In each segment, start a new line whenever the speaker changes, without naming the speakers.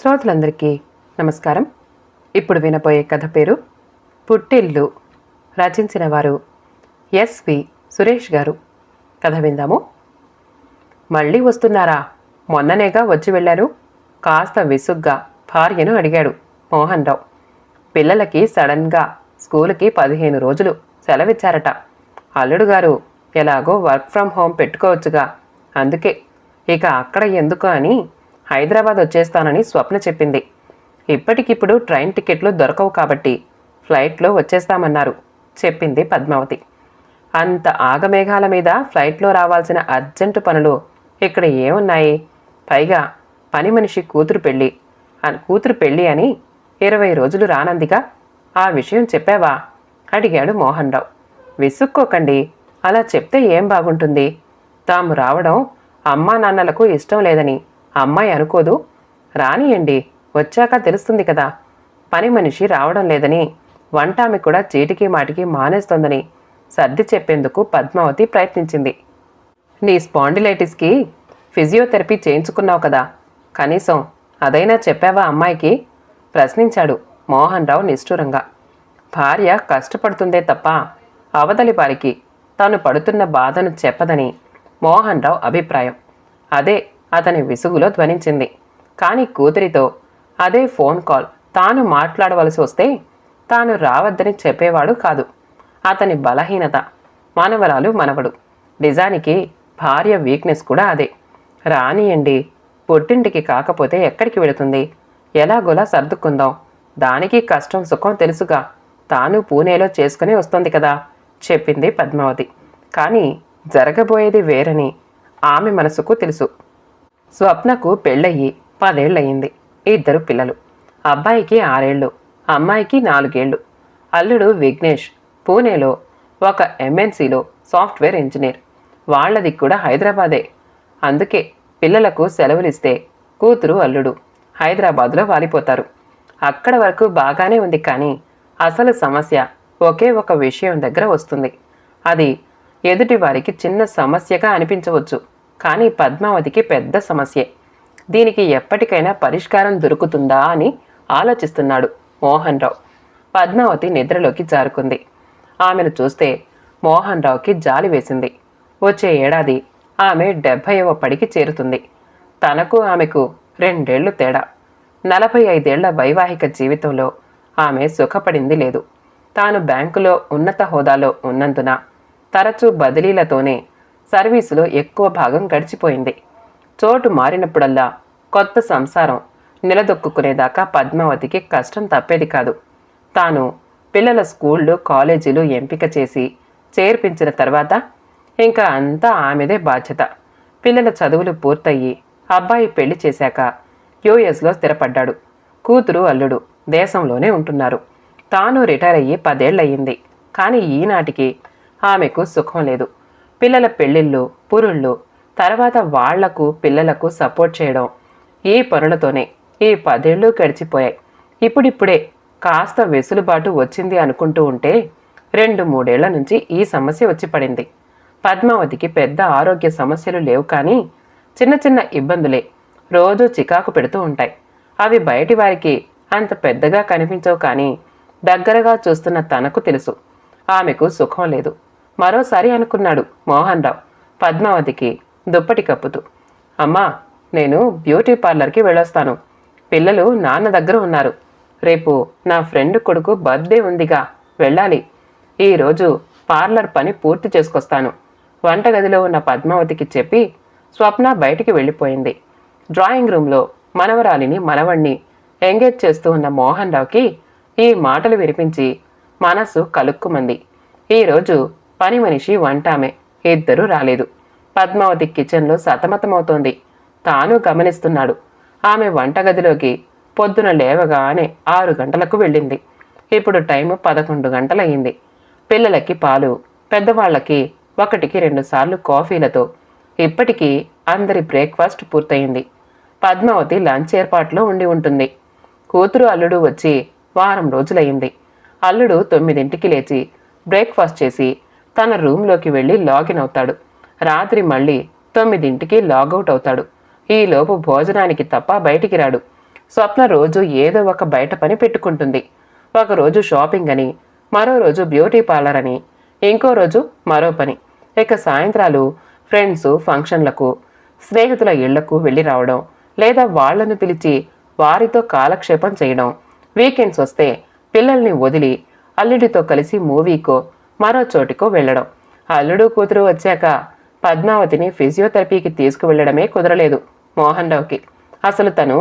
శ్రోతలందరికీ నమస్కారం. ఇప్పుడు వినపోయే కథ పేరు పుట్టిల్లు. రచించిన వారు ఎస్వి సురేష్ గారు. కథ విందాము. మళ్ళీ వస్తున్నారా? మొన్ననేగా వచ్చి వెళ్ళారు. కాస్త విసుగ్గా భార్యను అడిగాడు మోహన్ రావు. పిల్లలకి సడన్గా స్కూల్కి పదిహేను రోజులు సెలవిచ్చారట. అల్లుడు గారు ఎలాగో వర్క్ ఫ్రమ్ హోమ్ పెట్టుకోవచ్చుగా. అందుకే ఇక అక్కడ ఎందుకు అని హైదరాబాద్ వచ్చేస్తానని స్వప్న చెప్పింది. ఇప్పటికిప్పుడు ట్రైన్ టికెట్లు దొరకవు కాబట్టి ఫ్లైట్లో వచ్చేస్తామన్నారు చెప్పింది పద్మావతి. అంత ఆగమేఘాల మీద ఫ్లైట్లో రావాల్సిన అర్జెంటు పనులు ఇక్కడ ఏమున్నాయి? పైగా పని మనిషి కూతురు పెళ్ళి కూతురు పెళ్ళి అని ఇరవై రోజులు రానందిగా ఆ విషయం చెప్పావా? అడిగాడు మోహన్ రావు విసుక్కోకండి అలా చెప్తే ఏం బాగుంటుంది? తాము రావడం అమ్మా నాన్నలకు ఇష్టం లేదని అమ్మాయి అనుకోదు. రానియండి వచ్చాక తెలుస్తుంది కదా. పని మనిషి రావడం లేదని. వంటామి కూడా చీటికి మాటికి మానేస్తోందని సర్ది చెప్పేందుకు పద్మావతి ప్రయత్నించింది. నీ స్పాండిలైటిస్కి ఫిజియోథెరపీ చేయించుకున్నావు కదా. కనీసం అదైనా చెప్పావా అమ్మాయికి? ప్రశ్నించాడు మోహన్ రావు నిష్ఠూరంగా. భార్య కష్టపడుతుందే తప్ప అవతలి వారికి తాను పడుతున్న బాధను చెప్పదని మోహన్ రావు అభిప్రాయం. అదే అతని విసుగులో ధ్వనించింది. కానీ కూతురితో అదే ఫోన్ కాల్. తాను మాట్లాడవలసి వస్తే తాను రావద్దని చెప్పేవాడు కాదు. అతని బలహీనత మనవరాలు మనవడు. నిజానికి భార్య వీక్నెస్ కూడా అదే. రానియండి. పుట్టింటికి కాకపోతే ఎక్కడికి వెళుతుంది? ఎలాగోలా సర్దుకుందాం. దానికి కష్టం సుఖం తెలుసుగా. తాను పూణేలో చేసుకుని వస్తుంది కదా చెప్పింది పద్మావతి. కానీ జరగబోయేది వేరని ఆమె మనసుకు తెలుసు. స్వప్నకు పెళ్ళయ్యి పదేళ్ళయింది ఇద్దరు పిల్లలు. అబ్బాయికి ఆరేళ్ళు అమ్మాయికి నాలుగేళ్ళు. అల్లుడు విఘ్నేష్ పూణేలో ఒక ఎంఎన్సీలో సాఫ్ట్వేర్ ఇంజనీర్. వాళ్ళది కూడా హైదరాబాదే. అందుకే పిల్లలకు సెలవులిస్తే కూతురు అల్లుడు హైదరాబాద్లో వాలిపోతారు. అక్కడ వరకు బాగానే ఉంది కానీ అసలు సమస్య ఒకే ఒక విషయం దగ్గర వస్తుంది. అది ఎదుటి వారికి చిన్న సమస్యగా అనిపించవచ్చు. కానీ పద్మావతికి పెద్ద సమస్యే. దీనికి ఎప్పటికైనా పరిష్కారం దొరుకుతుందా అని ఆలోచిస్తున్నాడు మోహన్ రావు పద్మావతి నిద్రలోకి జారుకుంది. ఆమెను చూస్తే మోహన్ రావుకి జాలి వేసింది. వచ్చే ఏడాది ఆమె డెబ్భైవ పడికి చేరుతుంది. తనకు ఆమెకు రెండేళ్ళు తేడా. నలభై ఐదేళ్ళ వైవాహిక జీవితంలో ఆమె సుఖపడింది లేదు. తాను బ్యాంకులో ఉన్నత హోదాలో ఉన్నందున తరచూ బదిలీలతోనే సర్వీసులో ఎక్కువ భాగం గడిచిపోయింది. చోటు మారినప్పుడల్లా కొత్త సంసారం నిలదొక్కుకునేదాకా పద్మావతికి కష్టం తప్పేది కాదు. తాను పిల్లల స్కూళ్ళు కాలేజీలు ఎంపిక చేసి చేర్పించిన తర్వాత ఇంకా అంతా ఆమెదే బాధ్యత. పిల్లల చదువులు పూర్తయి అబ్బాయి పెళ్ళి చేశాక యుఎస్లో స్థిరపడ్డాడు. కూతురు అల్లుడు దేశంలోనే ఉంటున్నారు. తాను రిటైర్ అయ్యి పదేళ్ళయ్యింది కానీ ఈనాటికి ఆమెకు సుఖం లేదు. పిల్లల పెళ్ళిళ్ళు పురుళ్ళు తర్వాత వాళ్ళకు పిల్లలకు సపోర్ట్ చేయడం ఈ పనులతోనే ఈ పదేళ్ళు గడిచిపోయాయి. ఇప్పుడిప్పుడే కాస్త వెసులుబాటు వచ్చింది అనుకుంటూ ఉంటే రెండు మూడేళ్ళ నుంచి ఈ సమస్య వచ్చి పడింది. పద్మావతికి పెద్ద ఆరోగ్య సమస్యలు లేవు కానీ చిన్న చిన్న ఇబ్బందులే రోజు చికాకు పెడుతూ ఉంటాయి. అవి బయటి వారికి అంత పెద్దగా కనిపించవు కానీ దగ్గరగా చూస్తున్న తనకు తెలుసు. ఆమెకు సుఖం లేదు. మరోసారి అనుకున్నాడు మోహన్ రావు పద్మావతికి దుప్పటి కప్పుతూ అమ్మా నేను బ్యూటీ పార్లర్కి వెళ్ళొస్తాను. పిల్లలు నాన్న దగ్గర ఉన్నారు. రేపు నా ఫ్రెండ్ కొడుకు బర్త్డే ఉందిగా వెళ్ళాలి. ఈరోజు పార్లర్ పని పూర్తి చేసుకొస్తాను. వంటగదిలో ఉన్న పద్మావతికి చెప్పి స్వప్న బయటికి వెళ్ళిపోయింది. డ్రాయింగ్ రూమ్లో మనవరాలిని మనవణ్ణి ఎంగేజ్ చేస్తూ ఉన్న మోహన్ రావుకి ఈ మాటలు వినిపించి మనసు కలుక్కుమంది. ఈరోజు పని మనిషి వంటామె. ఇద్దరూ రాలేదు. పద్మావతి కిచెన్లో సతమతమవుతోంది. తాను గమనిస్తున్నాడు. ఆమె వంటగదిలోకి పొద్దున లేవగానే ఆరు గంటలకు వెళ్ళింది. ఇప్పుడు టైము పదకొండు గంటలయ్యింది. పిల్లలకి పాలు పెద్దవాళ్ళకి ఒకటికి రెండుసార్లు కాఫీలతో ఇప్పటికీ అందరి బ్రేక్ఫాస్ట్ పూర్తయింది. పద్మావతి లంచ్ ఏర్పాట్లో ఉండి ఉంటుంది. కూతురు అల్లుడు వచ్చి వారం రోజులయ్యింది. అల్లుడు తొమ్మిదింటికి లేచి బ్రేక్ఫాస్ట్ చేసి తన రూమ్లోకి వెళ్ళి లాగిన్ అవుతాడు. రాత్రి మళ్ళీ తొమ్మిదింటికి లాగౌట్ అవుతాడు. ఈలోపు భోజనానికి తప్ప బయటికి రాడు. స్వప్న రోజు ఏదో ఒక బయట పని పెట్టుకుంటుంది. ఒకరోజు షాపింగ్ అని మరో రోజు బ్యూటీ పార్లర్ అని ఇంకో రోజు మరో పని. ఇక సాయంత్రాలు ఫ్రెండ్స్ ఫంక్షన్లకు స్నేహితుల ఇళ్ళకు వెళ్ళి రావడం లేదా వాళ్ళను పిలిచి వారితో కాలక్షేపం చేయడం. వీకెండ్స్ వస్తే పిల్లల్ని వదిలి అల్లుడితో కలిసి మూవీకో మరో చోటికో వెళ్ళడం. అల్లుడు కూతురు వచ్చాక పద్మావతిని ఫిజియోథెరపీకి తీసుకువెళ్ళడమే కుదరలేదు మోహన్ రావుకి అసలు తను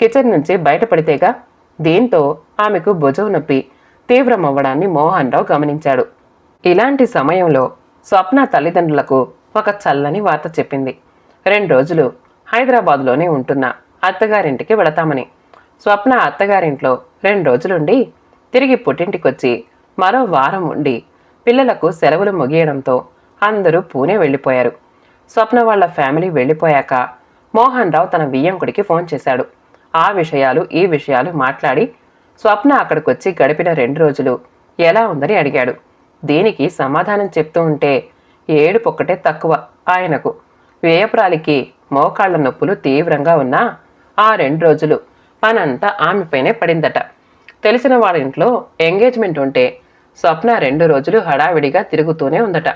కిచెన్ నుంచి బయటపడితేగా దీంతో ఆమెకు భుజం నొప్పి తీవ్రమవ్వడాన్ని మోహన్ రావు గమనించాడు. ఇలాంటి సమయంలో స్వప్న తల్లిదండ్రులకు ఒక చల్లని వార్త చెప్పింది. రెండు రోజులు హైదరాబాద్లోనే ఉంటున్న అత్తగారింటికి వెళతామని. స్వప్న అత్తగారింట్లో రెండు రోజులుండి తిరిగి పుట్టింటికొచ్చి మరో వారం ఉండి పిల్లలకు సెలవులు ముగియడంతో అందరూ పూణే వెళ్ళిపోయారు. స్వప్న వాళ్ళ ఫ్యామిలీ వెళ్ళిపోయాక మోహన్ రావు తన బియ్యంకుడికి ఫోన్ చేశాడు. ఆ విషయాలు ఈ విషయాలు మాట్లాడి స్వప్న అక్కడికొచ్చి గడిపిన రెండు రోజులు ఎలా ఉందని అడిగాడు. దీనికి సమాధానం చెప్తూ ఉంటే ఏడుపొక్కటే తక్కువ ఆయనకు. వేయపురాలికి మోకాళ్ళ నొప్పులు తీవ్రంగా ఉన్నా ఆ రెండు రోజులు పనంతా ఆమెపైనే పడిందట. తెలిసిన వాళ్ళ ఇంట్లో ఎంగేజ్మెంట్ ఉంటే స్వప్న రెండు రోజులు హడావిడిగా తిరుగుతూనే ఉందట.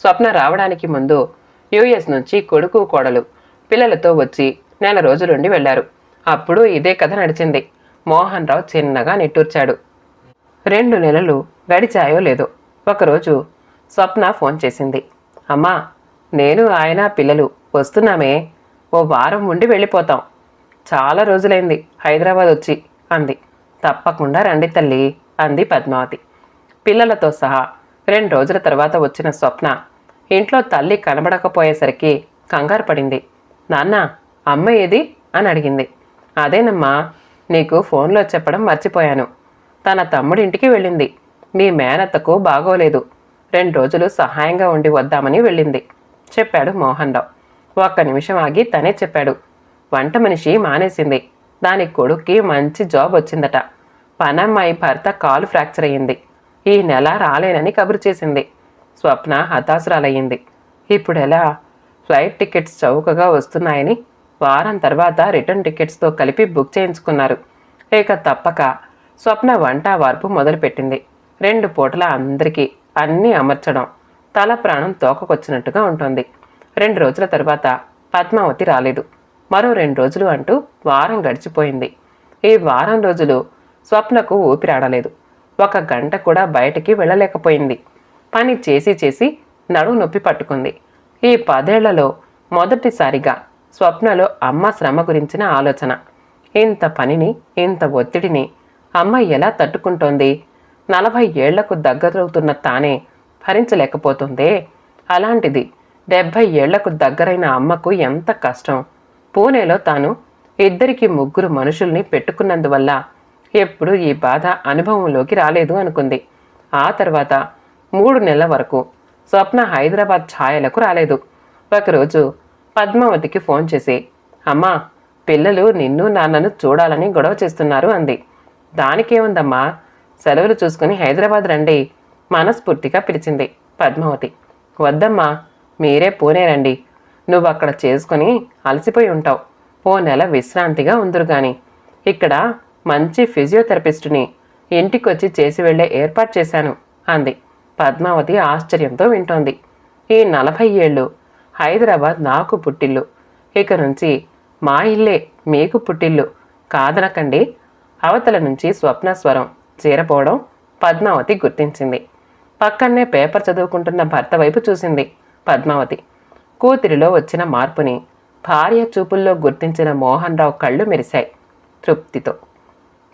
స్వప్న రావడానికి ముందు యుఎస్ నుంచి కొడుకు కోడలు పిల్లలతో వచ్చి నెల రోజులుండి వెళ్ళారు. అప్పుడు ఇదే కథ నడిచింది. మోహన్ రావు చిన్నగా నిట్టూర్చాడు. రెండు నెలలు గడిచాయో లేదో ఒకరోజు స్వప్న ఫోన్ చేసింది. అమ్మా నేను ఆయన పిల్లలు వస్తున్నామే. ఓ వారం ఉండి వెళ్ళిపోతాం. చాలా రోజులైంది. హైదరాబాద్ వచ్చి అంది. తప్పకుండా రండి తల్లి అంది పద్మావతి. పిల్లలతో సహా రెండు రోజుల తర్వాత వచ్చిన స్వప్న ఇంట్లో తల్లి కనబడకపోయేసరికి కంగారు పడింది. నాన్న అమ్మ ఏది? అని అడిగింది. అదేనమ్మా నీకు ఫోన్లో చెప్పడం మర్చిపోయాను. తన తమ్ముడింటికి వెళ్ళింది. మీ మేనత్తకు బాగోలేదు. రెండు రోజులు సహాయంగా ఉండి వద్దామని వెళ్ళింది చెప్పాడు మోహన్ రావు ఒక్క నిమిషం ఆగి తనే చెప్పాడు. వంట మనిషి మానేసింది. దాని కొడుక్కి మంచి జాబ్ వచ్చిందట. పనమ్మాయి భర్త కాలు ఫ్రాక్చర్ అయ్యింది. ఈ నెల రాలేనని కబురు చేసింది. స్వప్న హతాశురాలయ్యింది. ఇప్పుడెలా? ఫ్లైట్ టికెట్స్ చౌకగా వస్తున్నాయని వారం తర్వాత రిటర్న్ టికెట్స్తో కలిపి బుక్ చేయించుకున్నారు. ఇక తప్పక స్వప్న వంట వార్పు మొదలుపెట్టింది. రెండు పూటల అందరికీ అన్నీ అమర్చడం తల ప్రాణం తోకకొచ్చినట్టుగా ఉంటుంది. రెండు రోజుల తర్వాత పద్మావతి రాలేదు. మరో రెండు రోజులు అంటూ వారం గడిచిపోయింది. ఈ వారం రోజులు స్వప్నకు ఊపిరాడలేదు. ఒక గంట కూడా బయటికి వెళ్ళలేకపోయింది. పని చేసి చేసి నడుము నొప్పి పట్టుకుంది. ఈ పదేళ్ళలో మొదటిసారిగా స్వప్నలో అమ్మ శ్రమ గురించిన ఆలోచన. ఇంత పనిని ఇంత ఒత్తిడిని అమ్మ ఎలా తట్టుకుంటోంది? నలభై ఏళ్ళకు దగ్గరవుతున్న తానే భరించలేకపోతుందే? అలాంటిది డెబ్భై ఏళ్ళకు దగ్గరైన అమ్మకు ఎంత కష్టం? పూణేలో తాను ఇద్దరికి ముగ్గురు మనుషుల్ని పెట్టుకున్నందువల్ల ఎప్పుడు ఈ బాధ అనుభవంలోకి రాలేదు అనుకుంది. ఆ తర్వాత మూడు నెలల వరకు స్వప్న హైదరాబాద్ ఛాయలకు రాలేదు. ఒకరోజు పద్మావతికి ఫోన్ చేసి అమ్మా పిల్లలు నిన్ను నాన్నను చూడాలని గొడవ చేస్తున్నారు అంది. దానికేముందమ్మా సెలవులు చూసుకుని హైదరాబాద్ రండి మనస్ఫూర్తిగా పిలిచింది పద్మావతి. వద్దమ్మా మీరే పూనే రండి. నువ్వు అక్కడ చేసుకుని అలసిపోయి ఉంటావు. ఓ నెల విశ్రాంతిగా ఉందరు కానీ ఇక్కడ మంచి ఫిజియోథెరపిస్టుని ఇంటికొచ్చి చేసి వెళ్ళే ఏర్పాటు చేశాను అంది. పద్మావతి ఆశ్చర్యంతో వింటోంది. ఈ నలభై ఏళ్ళు హైదరాబాద్ నాకు పుట్టిల్లు. ఇక నుంచి మా ఇల్లే మీకు పుట్టిల్లు. కాదనకండి అవతల నుంచి స్వప్న స్వరం చేరపోవడం పద్మావతి గుర్తించింది. పక్కనే పేపర్ చదువుకుంటున్న భర్త వైపు చూసింది పద్మావతి. కూతురిలో వచ్చిన మార్పుని భార్య చూపుల్లో గుర్తించిన మోహన్ రావు కళ్ళు మెరిశాయి తృప్తితో.